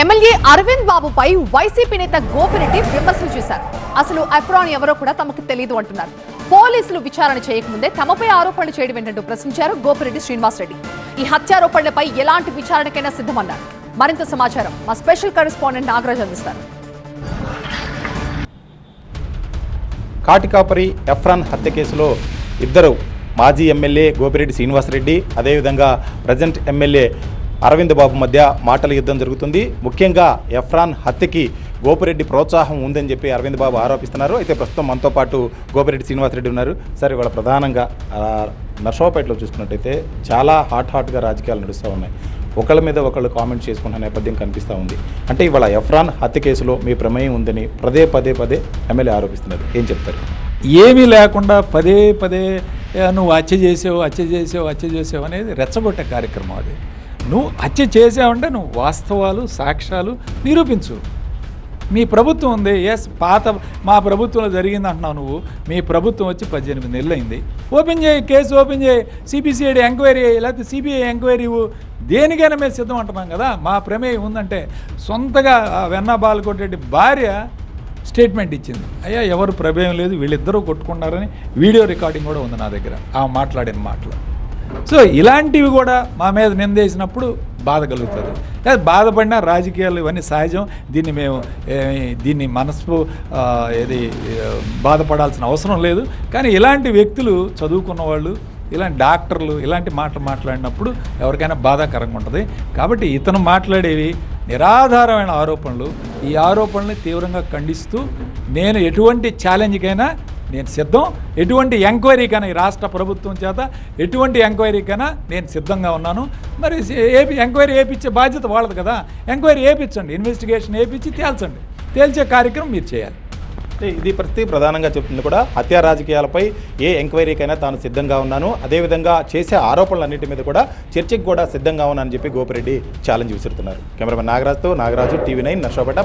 MLA Arvind బాబుపై YCP నేత గోపిరెడ్డి విమర్శలు చేశారు. అసలు అఫ్రాన్ ఎవరో కూడా తమకు తెలియదు అంటున్నారు. పోలీసులు విచారణ చేయకముందే తమపై ఆరోపణలు చేయడం ఏంటంటూ ప్రశ్నించారు గోపిరెడ్డి శ్రీనివాసరెడ్డి. ఈ హత్యారోపణలపై ఎలాంటి విచారణకైనా సిద్ధమన్నారు. మరింత సమాచారం మా స్పెషల్ కరెస్పాండెంట్ నాగరాజ్ అందిస్తారు. కాటికాపరి ఎఫ్రాన్ హత్య కేసులో ఇద్దరు మాజీ ఎమ్మెల్యే గోపిరెడ్డి శ్రీనివాసరెడ్డి అదేవిధంగా ప్రజెంట్ ఎమ్మెల్యే అరవింద్ బాబు మధ్య మాటల యుద్ధం జరుగుతుంది. ముఖ్యంగా ఎఫ్రాన్ హత్యకి గోపిరెడ్డి ప్రోత్సాహం ఉందని చెప్పి అరవింద్ బాబు ఆరోపిస్తున్నారు. అయితే ప్రస్తుతం మనతో పాటు గోపిరెడ్డి శ్రీనివాసరెడ్డి ఉన్నారు. సార్ ఇవాళ ప్రధానంగా ఆ, నర్సరావుపేటలో చూసుకున్నట్టయితే చాలా హాట్ హాట్గా రాజకీయాలు నడుస్తూ ఉన్నాయి. ఒకళ్ళ మీద ఒకళ్ళు కామెంట్ చేసుకుంటున్న నేపథ్యం కనిపిస్తూ ఉంది. అంటే ఇవాళ ఎఫ్రాన్ హత్య కేసులో మీ ప్రమేయం ఉందని పదే పదే పదే ఎమ్మెల్యే ఆరోపిస్తున్నారు. ఏం చెప్తారు? ఏమీ లేకుండా పదే పదే నువ్వు హత్య చేసావు హత్య చేసావు హత్య చేసావు అనేది రెచ్చగొట్టే కార్యక్రమం అది. నువ్వు హత్య చేసావంటే నువ్వు వాస్తవాలు సాక్ష్యాలు నిరూపించు. మీ ప్రభుత్వం ఉంది ఎస్ పాత మా ప్రభుత్వంలో జరిగింది అంటున్నావు నువ్వు. మీ ప్రభుత్వం వచ్చి పద్దెనిమిది నెలలు అయింది ఓపెన్ చేయి కేసు ఓపెన్ చేయి సిబిసిఐడి ఎంక్వైరీ లేకపోతే సిబిఐ ఎంక్వైరీ దేనికైనా మేము సిద్ధం అంటున్నాం కదా. మా ప్రమేయం ఉందంటే సొంతగా వెన్న వెన్నా బాలకోటరెడ్డి భార్య స్టేట్మెంట్ ఇచ్చింది. అయ్యా ఎవరు ప్రమేయం లేదు వీళ్ళిద్దరూ కొట్టుకున్నారని వీడియో రికార్డింగ్ కూడా ఉంది నా దగ్గర. ఆ మాట్లాడిన మాటలు. సో ఇలాంటివి కూడా మా మీద నిందేసినప్పుడు బాధ కలుగుతుంది. లేదా బాధపడిన రాజకీయాలు ఇవన్నీ సహజం. దీన్ని మేము దీన్ని మనసు ఏది బాధపడాల్సిన అవసరం లేదు. కానీ ఇలాంటి వ్యక్తులు చదువుకున్న వాళ్ళు ఇలాంటి డాక్టర్లు ఇలాంటి మాటలు మాట్లాడినప్పుడు ఎవరికైనా బాధాకరంగా ఉంటుంది. కాబట్టి ఇతను మాట్లాడేవి నిరాధారమైన ఆరోపణలు. ఈ ఆరోపణల్ని తీవ్రంగా ఖండిస్తూ నేను ఎటువంటి ఛాలెంజ్కైనా నేను సిద్ధం. ఎటువంటి ఎంక్వైరీకైనా ఈ రాష్ట్ర ప్రభుత్వం చేత ఎటువంటి ఎంక్వైరీకైనా నేను సిద్ధంగా ఉన్నాను. మరి ఏపీ ఎంక్వైరీ ఏపించే బాధ్యత వాళ్ళది కదా. Enquiry ఏపించండి investigation ఏపించి తేల్చండి. తేల్చే కార్యక్రమం మీరు చేయాలి. ఇది పరిస్థితి ప్రధానంగా చెప్తుంది కూడా హత్యా రాజకీయాలపై ఏ ఎంక్వైరీకైనా తాను సిద్ధంగా ఉన్నాను. అదేవిధంగా చేసే ఆరోపణలన్నింటి మీద కూడా చర్చకు కూడా సిద్ధంగా ఉన్నానని చెప్పి గోపిరెడ్డి ఛాలెంజ్ విసురుతున్నారు. కెమెరామెన్ నాగరాజ్తో నాగరాజు టీవీ నైన్ నర్షోపేట